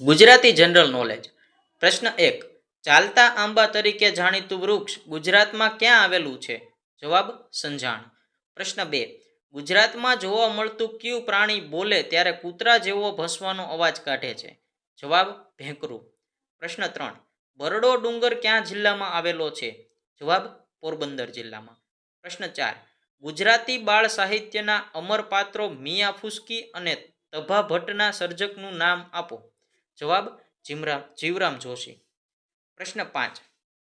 Gujarati general knowledge. પ્રશ્ન એક, ચાલતા આંબા તરીકે જાણીતું વૃક્ષ ગુજરાતમાં ક્યાં આવેલું છે? જવાબ, સંજાણ. પ્રશ્ન બે, ગુજરાતમાં જોવા મળતું કયું પ્રાણી બોલે ત્યારે કૂતરા જેવો ભસવાનો અવાજ કાઢે છે? જવાબ, ભેંકરું. પ્રશ્ન ત્રણ, બરડો ડુંગર ક્યાં જિલ્લામાં આવેલો છે? જવાબ, પોરબંદર જિલ્લામાં. પ્રશ્ન ચાર, ગુજરાતી બાળ સાહિત્યના અમર પાત્રો મિયા ફુસ્કી અને તભા ભટ્ટના સર્જકનું નામ આપો. જવાબ જીમરામ જીવરામ જોશી. પ્રશ્ન પાંચ.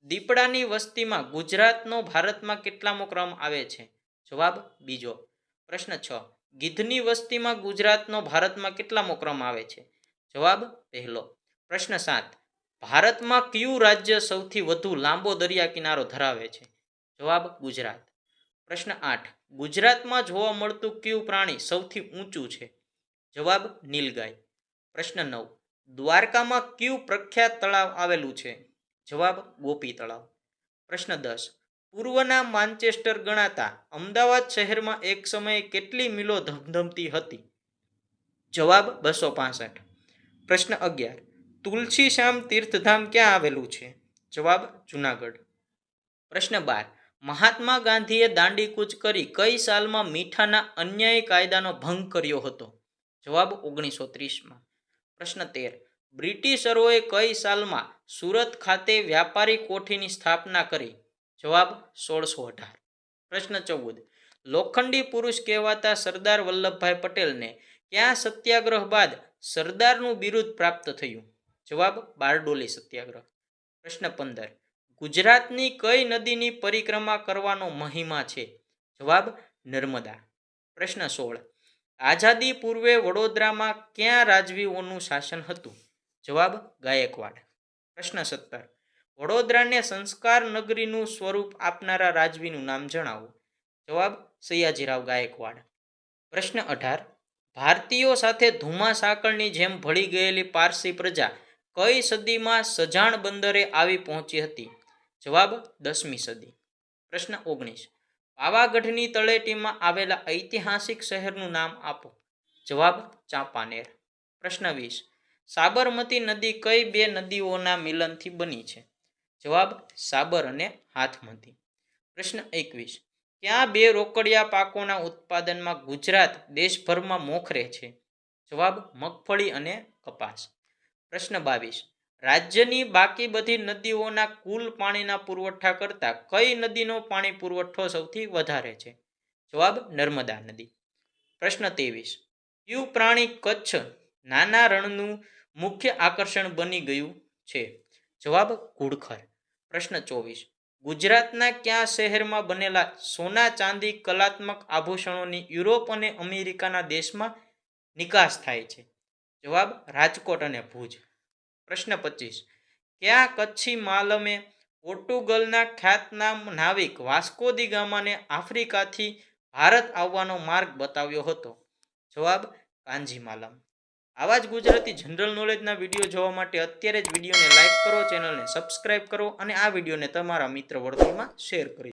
દીપડાની વસ્તીમાં ગુજરાતનો ભારતમાં કેટલામો ક્રમ આવે છે? જવાબ બીજો. પ્રશ્ન છ. ગીધની વસ્તીમાં ગુજરાતનો ભારતમાં કેટલામો ક્રમ આવે છે? જવાબ પહેલો. પ્રશ્ન સાત. ભારતમાં કયું રાજ્ય સૌથી વધુ લાંબો દરિયા કિનારો ધરાવે છે? જવાબ ગુજરાત. પ્રશ્ન આઠ. ગુજરાતમાં જોવા મળતું કયું પ્રાણી સૌથી ઊંચું છે? જવાબ નીલગાય. પ્રશ્ન નવ. દ્વારકામાં કયું પ્રખ્યાત તળાવ આવેલું છે? જવાબ, ગોપી તળાવ. પ્રશ્ન દસ. પૂર્વના માન્ચેસ્ટર ગણાતા અમદાવાદ શહેરમાં એક સમયે કેટલી મિલો ધમધમતી હતી? જવાબ, બસો પાસઠ. પ્રશ્ન અગિયાર. તુલસીશ્યામ તીર્થધામ ક્યાં આવેલું છે? જવાબ, જુનાગઢ. પ્રશ્ન બાર. મહાત્મા ગાંધીએ દાંડી કૂચ કરી કઈ સાલમાં મીઠાના અન્યાય કાયદાનો ભંગ કર્યો હતો? જવાબ, ઓગણીસો ત્રીસમાં. પ્રશ્ન તેર. બ્રિટિશરોએ કઈ સાલમાં સુરત ખાતે વ્યાપારી કોઠીની સ્થાપના કરી? જવાબ સોળસો અઢાર. પ્રશ્ન ચૌદ. લોખંડી પુરુષ કહેવાતા સરદાર વલ્લભભાઈ પટેલને ક્યાં સત્યાગ્રહ બાદ સરદારનું બિરુદ પ્રાપ્ત થયું? જવાબ બારડોલી સત્યાગ્રહ. પ્રશ્ન પંદર. ગુજરાતની કઈ નદીની પરિક્રમા કરવાનો મહિમા છે? જવાબ નર્મદા. પ્રશ્ન સોળ. આઝાદી પૂર્વે વડોદરામાં ક્યાં રાજવીઓનું શાસન હતું? જવાબ, ગાયકવાડ. પ્રશ્ન સત્તર. વડોદરાને સંસ્કાર નગરીનું સ્વરૂપ આપનારા રાજવીનું નામ જણાવો. જવાબ, સયાજીરાવ ગાયકવાડ. પ્રશ્ન અઢાર. ભારતીયો સાથે ધુમા સાંકળની જેમ ભળી ગયેલી પારસી પ્રજા કઈ સદીમાં સજાણ બંદરે આવી પહોંચી હતી? જવાબ, દસમી સદી. પ્રશ્ન ઓગણીસ. પાવાગઢની તળેટીમાં આવેલા ઐતિહાસિક શહેરનું નામ આપો. જવાબ, ચાંપાનેર. પ્રશ્ન વીસ. સાબરમતી નદી કઈ બે નદીઓના મિલનથી બની છે? જવાબ, સાબર અને હાથમતી. પ્રશ્ન એકવીસ. ક્યાં બે રોકડિયા પાકોના ઉત્પાદનમાં ગુજરાત દેશભરમાં મોખરે છે? જવાબ, મગફળી અને કપાસ. પ્રશ્ન બાવીસ. રાજ્યની બાકી બધી નદીઓના કુલ પાણીના પુરવઠા કરતાં કઈ નદીનો પાણી પુરવઠો સૌથી વધારે છે? જવાબ, નર્મદા નદી. પ્રશ્ન ત્રેવીસ. કયું પ્રાણી કચ્છ નાના રણનું મુખ્ય આકર્ષણ બની ગયું છે? જવાબ, ઘુડખર. પ્રશ્ન ચોવીસ. ગુજરાતના ક્યાં શહેરમાં બનેલા સોના ચાંદી કલાત્મક આભૂષણોની યુરોપ અને અમેરિકાના દેશમાં નિકાસ થાય છે? જવાબ, રાજકોટ અને ભુજ. પ્રશ્ન પચીસ. કયા કચ્છી માલમે પોર્ટુગલના ખ્યાતનામ નાવિક વાસ્કો દી ગામાને આફ્રિકાથી ભારત આવવાનો માર્ગ બતાવ્યો હતો? જવાબ કાંજી માલમ આવા જ ગુજરાતી જનરલ નોલેજના વીડિયો જોવા માટે અત્યારે જ વિડીયોને લાઇક કરો, ચેનલને સબસ્ક્રાઇબ કરો અને આ વિડીયોને તમારા મિત્ર વર્તુળમાં શેર કરી